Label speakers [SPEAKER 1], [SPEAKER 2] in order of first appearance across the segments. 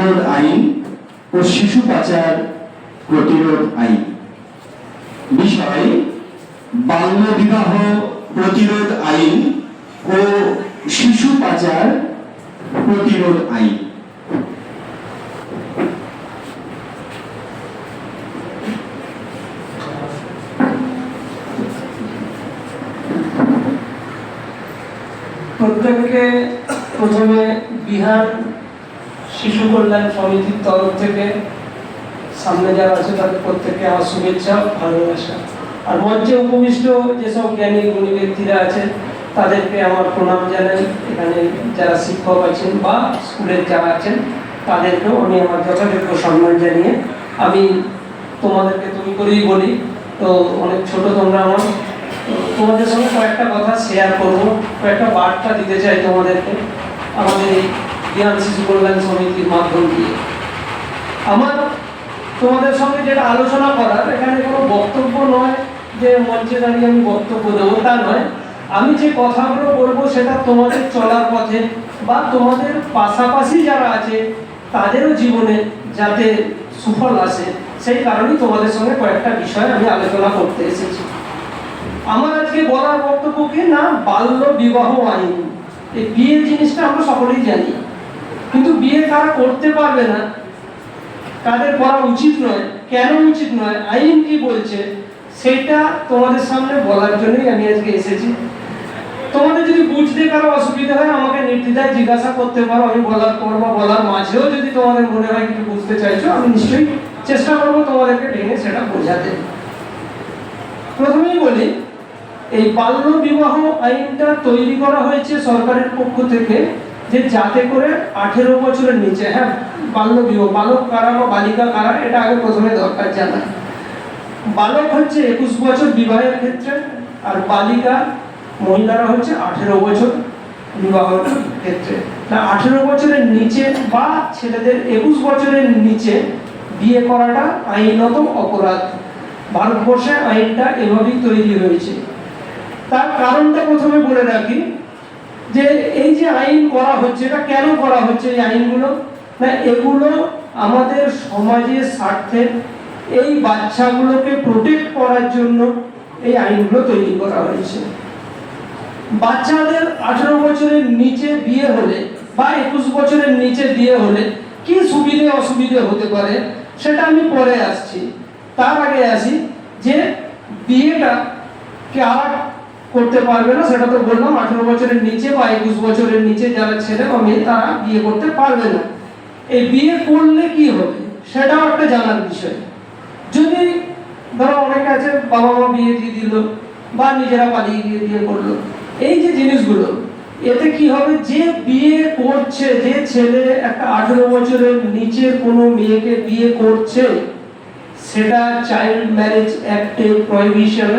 [SPEAKER 1] প্রতিরোধ আইন ও শিশু পাচার প্রতিরোধ আইন। বিষয়, বাল্য বিবাহ প্রতিরোধ আইন ও শিশু পাচার প্রতিরোধ আইন।
[SPEAKER 2] প্রত্যেককে প্রথমে বিহার শিশু কল্যাণ সমিতির তরফ থেকে সামনে যারা আছে তাদের প্রত্যেককে আমার শুভেচ্ছা, ভালোবাসা। আর মঞ্চে উপবিষ্ট যেসব জ্ঞানী গুণী ব্যক্তিরা আছেন, তাদেরকে আমার প্রণাম জানাই। এখানে যারা শিক্ষক আছেন বা স্কুলের যারা আছেন, তাদেরকেও আমি আমার যথাযোগ্য সম্মান জানিয়ে আমি তোমাদেরকে তুমি করেই বলি, তো অনেক ছোট তোমরা আমার। তোমাদের সঙ্গে কয়েকটা কথা শেয়ার করব, কয়েকটা বার্তা দিতে চাই তোমাদেরকে। আমাদের এই জ্ঞান শিশু কল্যাণ সমিতির মাধ্যম দিয়ে। আমার তোমাদের সঙ্গে যেটা আলোচনা করার, এখানে কোনো বক্তব্য নয় যে মঞ্চে দাঁড়িয়ে আমি বক্তব্য দেবো, তা নয়। আমি যে কথাগুলো বলব সেটা তোমাদের চলার পথে বা তোমাদের পাশাপাশি যারা আছে, তাদেরও জীবনে যাতে সুফল আসে, সেই কারণেই তোমাদের সঙ্গে কয়েকটা বিষয় আমি আলোচনা করতে এসেছি। আমার আজকে বলার বক্তব্য কি? না, বাল্য বিবাহ আইন। এই বিয়ে জিনিসটা আমরা সকলেই জানি। কিন্তু বিয়ে তারা করতে পারবে না। কাদের করা উচিত নয়। কেন উচিত নয়? আইন কি বলছে? সেটা তোমাদের সামনে বলার জন্যই আমি আজকে এসেছি। তোমাদের যদি বুঝতে কারও অসুবিধা হয়, আমাকে নির্দ্বিধায় জিজ্ঞাসা করতে পারো। আমি বলার পর বা বলার মাঝেও যদি তোমাদের মনে হয় কিছু বুঝতে চাইছো, আমি নিশ্চয়ই চেষ্টা করব তোমাদেরকে টেনে সেটা বোঝাতে। প্রথমেই বলি, এই বাল্য বিবাহ আইনটা তৈরি করা হয়েছে সরকারের পক্ষ থেকে যে যাতে করে আঠেরো বছরের নিচে হ্যাঁ বাল্য বিবাহ, বালক কারা বা বালিকা কারা, এটা আগে প্রথমে দরকার জানা। বালক হচ্ছে একুশ বছর বিবাহের ক্ষেত্রে, আর বালিকা মহিলারা হচ্ছে আঠেরো বছর বিবাহের ক্ষেত্রে। না আঠেরো বছরের নিচে বা ছেলেদের একুশ বছরের নিচে বিয়ে করাটা আইনত অপরাধ। ভারতবর্ষে আইনটা এভাবেই তৈরি হয়েছে। তার কারণটা প্রথমে বলে রাখি যে এই যে আইন করা হচ্ছে, এটা কেন করা হচ্ছে এই আইনগুলো? না, এগুলো আমাদের সমাজের স্বার্থে এই বাচ্চাগুলোকে প্রোটেক্ট করার জন্য এই আইনগুলো তৈরি করা হয়েছে। বাচ্চাদের আঠেরো বছরের নিচে বিয়ে হলে বা একুশ বছরের নিচে বিয়ে হলে কি সুবিধে অসুবিধে হতে পারে, সেটা আমি পরে আসছি। তার আগে আসি যে বিয়েটা কারা করতে পারবে না, সেটা তো বললাম, আঠেরো বছরের নিচে বা একুশ বছরের নিচে যারা ছেলে বা মেয়ে, তারা বিয়ে করতে পারবে না। এই বিয়ে করলে কি হবে, সেটাও একটা জানার বিষয়। যদি ধরো অনেকে আছে, বাবা মা বিয়ে দিয়ে দিল, বা নিজেরা পালিয়ে গিয়ে বিয়ে করল, এই যে জিনিসগুলো, এতে কি হবে, যে বিয়ে করছে, যে ছেলে একটা আঠেরো বছরের নিচে কোনো মেয়েকে বিয়ে করছে, সেটা চাইল্ড ম্যারেজ অ্যাক্টে প্রহিবিশন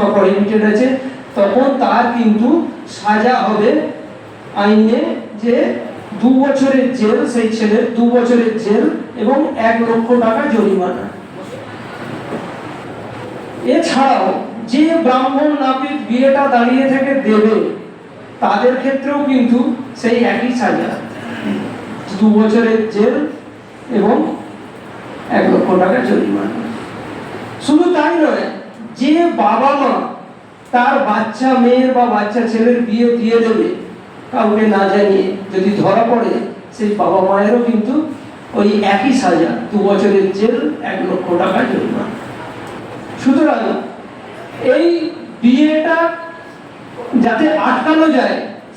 [SPEAKER 2] বা প্রহিবিটেড আছে তখন তার কিন্তু সাজা হবে আইনে যে দু বছরের জেল, সেই ছেলের দু বছরের জেল এবং এক লক্ষ টাকা জরিমানা। এছাড়াও যে ব্রাহ্মণ নাপিত বিয়েটা দাঁড়িয়ে থেকে দেবে, তাদের ক্ষেত্রেও কিন্তু সেই একই সাজা। দু বছরের জেল এবং এক লক্ষ টাকা জরিমানা। শুধু তাই নয়, যে বাবা মা তার বাচ্চা মেয়ের বা বাচ্চা ছেলের বিয়ে দিয়ে দেবে, কাউকে না জানিয়ে। যদি ধরা পড়ে, সেই বাবা মায়েরও কিন্তু ওই একই সাজা, দু বছরের জেল, এক লক্ষ টাকা জরিমানা। সুতরাং এই বিয়েটা যাতে আটকানো যায়,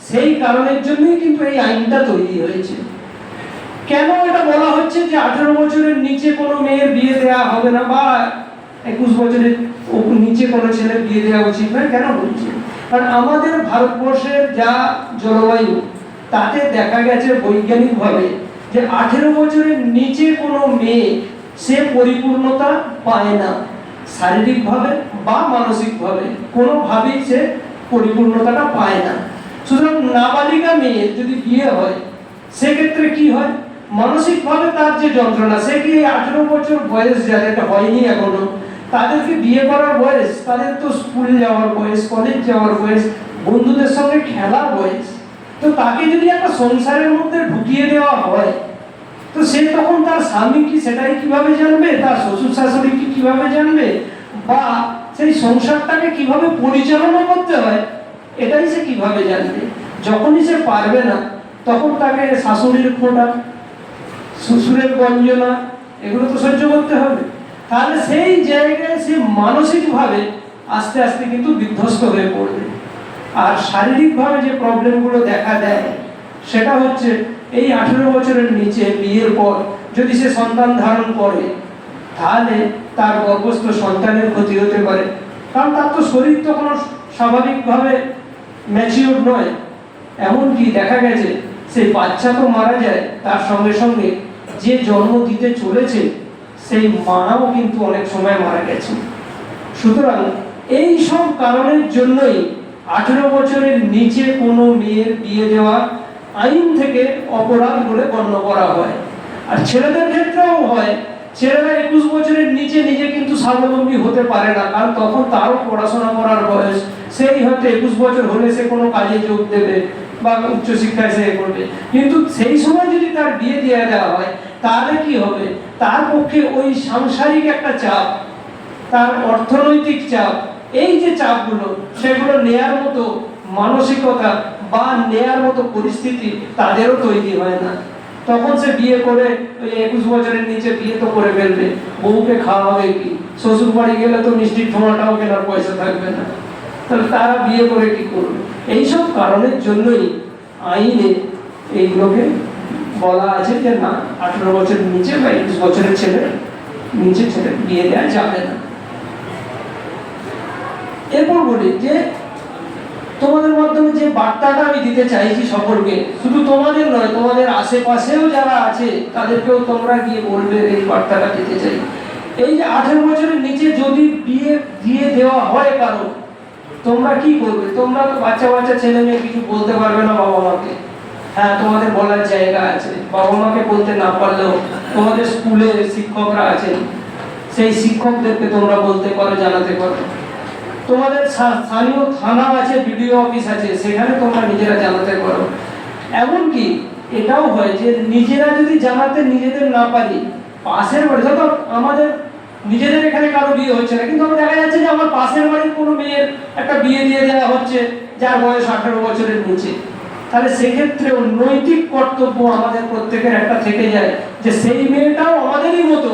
[SPEAKER 2] সেই কারণের জন্যই কিন্তু এই আইনটা তৈরি হয়েছে। কেন এটা বলা হচ্ছে যে আঠেরো বছরের নিচে কোনো মেয়ের বিয়ে দেওয়া হবে না? বা একুশ বছরের নিচে কোনো ছেলে বিয়ে দেওয়া উচিত নয়, কেন বলছি? কারণ আমাদের ভারতবর্ষের যা জলবায়ু, তাতে দেখা গেছে বৈজ্ঞানিকভাবে যে আঠেরো বছরের নিচে কোনো মেয়ে সে পরিপূর্ণতা পায় না। শারীরিকভাবে বা মানসিকভাবে কোনোভাবেই সে পরিপূর্ণতাটা পায় না। সুতরাং নাবালিকা মেয়ে যদি বিয়ে হয়, সেক্ষেত্রে কি হয়? মানসিকভাবে তার যে যন্ত্রণা, সে কি আঠেরো বছর বয়স যাদেরটা হয়নি এখনও তাদেরকে বিয়ে করার বয়স, তাদের তো স্কুল যাওয়ার বয়স কলেজ যাওয়ার বয়স, বন্ধুদের সঙ্গে খেলার বয়স। তো তাকে যদি একটা সংসারের মধ্যে ঢুকিয়ে দেওয়া হয়, তো সে তখন তার স্বামী কি সেটাই কীভাবে জানবে? তার শ্বশুর শাশুড়ি কি কীভাবে জানবে? বা সেই সংসারটাকে কীভাবে পরিচালনা করতে হয়, এটাই সে কীভাবে জানবে? যখনই সে পারবে না, তখন তাকে শাশুড়ির খোঁটা, শ্বশুরের গঞ্জনা, এগুলো তো সহ্য করতে হবে। তাহলে সেই জায়গায় সে মানসিকভাবে আস্তে আস্তে কিন্তু বিধ্বস্ত হয়ে পড়বে। আর শারীরিকভাবে যে প্রবলেমগুলো দেখা দেয়, সেটা হচ্ছে এই আঠেরো বছরের নিচে বিয়ের পর যদি সে সন্তান ধারণ করে, তাহলে তার গর্ভস্থ সন্তানের ক্ষতি হতে পারে। কারণ তার তো শরীর তো কোনো স্বাভাবিকভাবে ম্যাচিওর নয়। এমনকি দেখা গেছে, সেই বাচ্চা তো মারা যায়, তার সঙ্গে সঙ্গে যে জন্ম দিতে চলেছে সেই মাও কিন্তু অনেক সময় মারা গেছে। সুতরাং এই সব কারণের জন্যই আঠেরো বছরের নিচে কোনো মেয়ের বিয়ে দেওয়া আইন থেকে অপরাধ বলে গণ্য করা হয়। আর ছেলেদের ক্ষেত্রেও হয়। ছেলেরা একুশ বছরের নিচে নিজে কিন্তু স্বাবলম্বী হতে পারে না, কারণ তখন তারও পড়াশোনা করার বয়স। সেই হয়তো একুশ বছর হলে সে কোনো কাজে যোগ দেবে বা উচ্চশিক্ষায় সে করবে কিন্তু সেই সময় যদি তার বিয়ে দিয়ে দেওয়া হয়, তাহলে কি হবে? তার পক্ষে ওই সাংসারিক একটা চাপ, তার অর্থনৈতিক চাপ, এই যে চাপগুলো, সেগুলো নেয়ার মতো মানসিকতা বা নেয়ার মতো পরিস্থিতি তাদেরও তৈরি হয় না। তখন সে বিয়ে করে ওই একুশ বছরের নিচে বিয়ে তো করে ফেলবে, বউকে খাওয়াবে কি? শ্বশুর বাড়ি গেলে তো মিষ্টির ঠোঙাটাও কেনার পয়সা থাকবে না। তাহলে তারা বিয়ে করে কি করবে? এইসব কারণের জন্যই আইনে এইগুলোকে বলা আছে যে না, আঠেরো বছরের নিচে বা একুশ বছরের ছেলে নিচে ছেলে বিয়ে দেওয়া যাবে না। এরপর বলি যে, তোমাদের মাধ্যমে যে বার্তাটা আমি দিতে চাইছি সকলকে, শুধু তোমাদের নয়, তোমাদের আশেপাশেও যারা আছে, তাদেরকেও তোমরা গিয়ে বলবে এই বার্তাটা দিতে চাই। এই যে আঠেরো বছরের নিচে যদি বিয়ে দিয়ে দেওয়া হয় কারও, তোমরা কি করবে তোমরা তো বাচ্চা বাচ্চা ছেলে মেয়ে কিছু বলতে পারবে না বাবা মাকে হ্যাঁ তোমাদের বলার জায়গা আছে। বাবা মাকে বলতে না পারলেও তোমাদের স্কুলে শিক্ষকরা আছেন। সেই শিক্ষকদেরকে তোমরা বলতে পারো, জানাতে পারো। তোমাদের স্থানীয় থানা আছে, বিডিও অফিস আছে, সেখানে তোমরা নিজেরা জানাতে পারো। এমনকি এটাও হয় যে নিজেরা যদি জানাতে নিজেদের না পারি, পাশের বাড়ি ধরো আমাদের নিজেদের এখানে কারও বিয়ে হচ্ছে না, কিন্তু আমার দেখা যাচ্ছে যে আমার পাশের বাড়ির কোনো মেয়ের একটা বিয়ে দিয়ে দেওয়া হচ্ছে, যার বয়স আঠারো বছরের নিচে। তাহলে সেক্ষেত্রেও নৈতিক কর্তব্য আমাদের প্রত্যেকের একটা থেকে যায় যে সেই মেয়েটাও আমাদেরই মতো,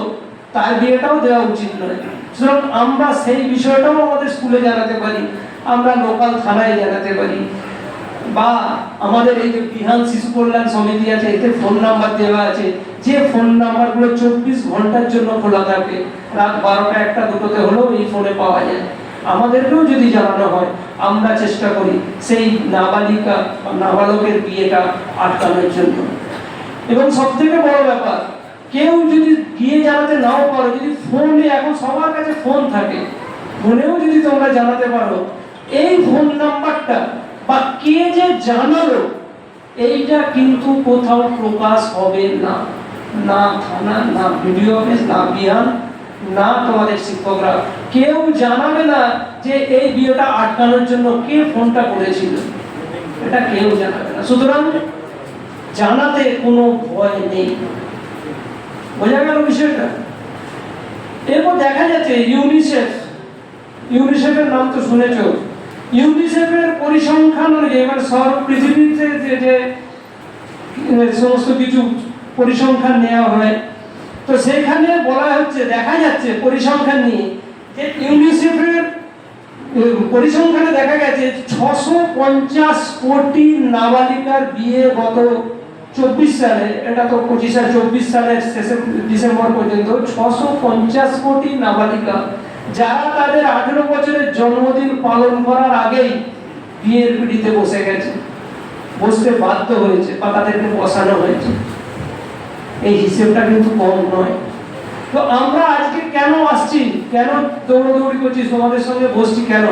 [SPEAKER 2] তার বিয়েটাও দেওয়া উচিত নয়। সুতরাং আমরা সেই বিষয়টাও আমাদের স্কুলে জানাতে পারি, আমরা লোকাল থানায় জানাতে পারি। বা আমাদের এই যে বিহান শিশু কল্যাণ সমিতি আছে, এতে ফোন নাম্বার দেওয়া আছে। যে ফোন নাম্বারগুলো চব্বিশ ঘণ্টার জন্য খোলা থাকে, রাত বারোটা একটা দুটোতে হলেও এই ফোনে পাওয়া যায়। আমাদেরকেও যদি জানানো হয় আমরা চেষ্টা করি সেই নাবালিকা বা নাবালকের বিয়েটা আটকানোর জন্য। এবং সব থেকে বড় ব্যাপার, কেউ যদি গিয়ে জানাতে নাও পারো, যদি ফোনে এখন সবার কাছে ফোন থাকে ফোনেও যদি তোমরা জানাতে পারো, এই ফোন নাম্বারটা বা কে যে জানালো, এইটা কিন্তু কোথাও প্রকাশ হবে না। না থানা, না ভিডিও অফিস না বিহান না তোমাদের শিক্ষকরা। কেউ জানাবে না যে এই বিয়েটা আটকানোর জন্য কে ফোনটা করেছিল। এটা কেউ জানাবে না। সুতরাং জানাতে কোনো ভয় নেই। বোঝা গেল বিষয়টা? এরপর দেখা যাচ্ছে ইউনিসেফ। ইউনিসেফের নাম তো শুনেছ। ইউনিসেফের পরিসংখ্যান অনুযায়ী মানে সব পৃথিবীতে যে সমস্ত কিছু পরিসংখ্যান নেওয়া হয় তো সেখানে বলা হচ্ছে, দেখা যাচ্ছে পরিসংখ্যান নিয়ে যে ইউনিসেফের পরিসংখ্যানে দেখা গেছে ছশো পঞ্চাশ কোটি নাবালিকার বিয়ে গত চব্বিশ সালে, এটা তো পঁচিশ আর চব্বিশ সালের শেষে ডিসেম্বর পর্যন্ত, ছশো পঞ্চাশ কোটি নাবালিকা, যারা তাদের আঠেরো বছরের জন্মদিন পালন করার আগেই বিয়ের পিড়িতে বসে গেছে, বসতে বাধ্য হয়েছে বা তাদেরকে বসানো হয়েছে। এই হিসেবটা কিন্তু কম নয়। তো আমরা আজকে কেন আসছি? কেন দৌড়দৌড়ি করছি? তোমাদের সঙ্গে বসছি কেন?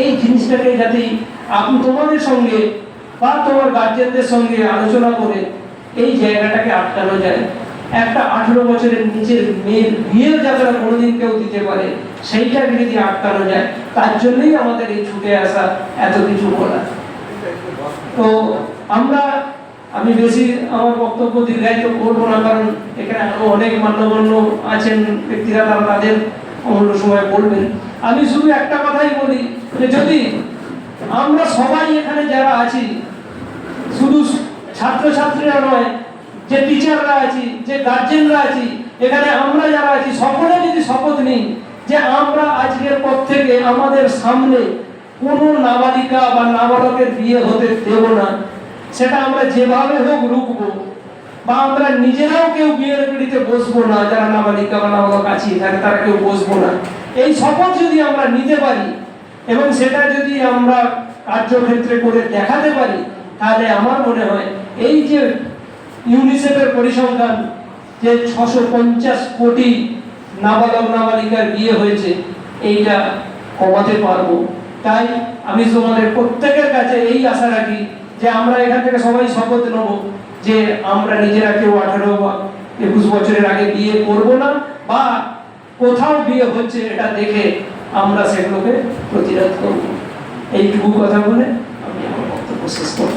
[SPEAKER 2] এই জিনিসটাকে যাতে আপনি তোমাদের সঙ্গে বা তোমার গার্জেনদের সঙ্গে আলোচনা করে এই জায়গাটাকে আটকানো যায়। একটা আঠেরো বছরের নিচের মেয়ের বিয়ের যাতে না কোনোদিন কেউ দিতে পারে, সেইটাকে যদি আটকানো যায়, তার জন্যই আমাদের এই ছুটে আসা এত কিছু বলা। তো আমরা আমি বেশি আমার বক্তব্য দীর্ঘায়িত করব না, কারণ এখানে আরও অনেক মান্যগণ্য আছেন ব্যক্তিরা, তারা তাদের অমূল্য সময় বলবেন। আমি শুধু একটা কথাই বলি যে যদি আমরা সবাই এখানে যারা আছি, শুধু ছাত্রছাত্রীরা নয়, যে টিচাররা আছি, যে গার্জেনরা আছি, এখানে আমরা যারা আছি, সকলে যদি শপথ নিই যে আমরা আজকের পর থেকে আমাদের সামনে কোনো নাবালিকা বা নাবালকের বিয়ে হতে দেব না সেটা আমরা যেভাবে হোক রুখবো, বা আমরা নিজেরাও কেউ বিয়ের পিড়িতে বসবো না, যারা নাবালিকা বা নাবালক আছি এখানে তারা কেউ বসবো না। এই শপথ যদি আমরা নিতে পারি, এবং সেটা যদি আমরা কার্যক্ষেত্রে করে দেখাতে পারি, তাহলে আমার মনে হয় এই যে ইউনিসেফের পরিসংখ্যান, যে ছশো পঞ্চাশ কোটি নাবালক, নাবালিকার বিয়ে হয়েছে, এইটা কমাতে পারব। তাই আমি তোমাদের প্রত্যেকের কাছে এই আশা রাখি যে আমরা এখান থেকে সবাই শপথ নেব যে আমরা নিজেরা কেউ আঠারো বা একুশ বছরের আগে বিয়ে করব না, বা কোথাও বিয়ে হচ্ছে এটা দেখে আমরা সেগুলোকে প্রতিরোধ করব। এইটুকু কথা বলে আমি আমার বক্তব্য শেষ করব